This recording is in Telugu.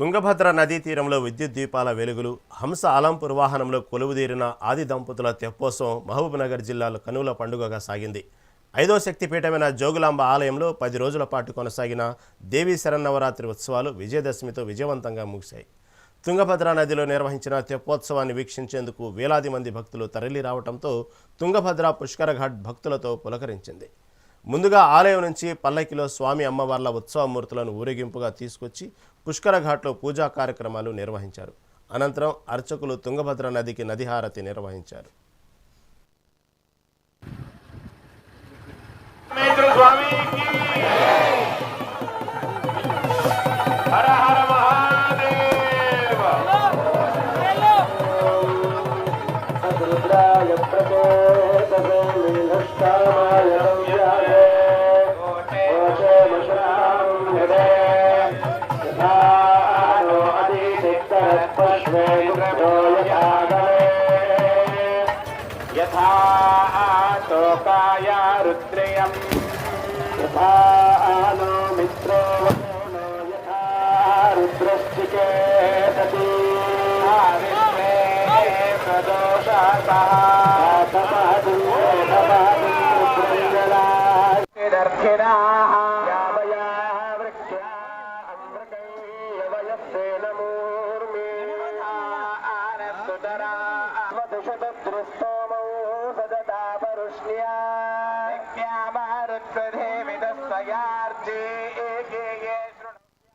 తుంగభద్ర నదీ తీరంలో విద్యుత్ దీపాల వెలుగులు హంస ఆలంపూర్ వాహనంలో కొలువుదీరిన ఆది దంపతుల తెప్పోత్సవం మహబూబ్నగర్ జిల్లాలో కనుల పండుగగా సాగింది. ఐదో శక్తిపీఠమైన జోగులాంబ ఆలయంలో పది రోజుల పాటు కొనసాగిన దేవీ శరన్నవరాత్రి ఉత్సవాలు విజయదశమితో విజయవంతంగా ముగిశాయి. తుంగభద్ర నదిలో నిర్వహించిన తెప్పోత్సవాన్ని వీక్షించేందుకు వేలాది మంది భక్తులు తరలి రావడంతో తుంగభద్ర పుష్కరఘాట్ భక్తులతో పులకరించింది. ముందుగా ఆలయం నుంచి పల్లకిలో స్వామి అమ్మవార్ల ఉత్సవమూర్తులను ఊరేగింపుగా తీసుకొచ్చి పుష్కర ఘాట్లో పూజా కార్యక్రమాలు నిర్వహించారు. అనంతరం అర్చకులు తుంగభద్ర నదికి నదిహారతి నిర్వహించారు. यथा तोकाया रुद्रियम् यथा नो मित्रो नो यथा रुद्रश्चिकेतति विश्वे प्रदोषातः तमहदुर्दर्थे ऋषभद्रुस्तोमौ सजतापरुष्ण्या विद्यामारुत्वधे विदस्त्वया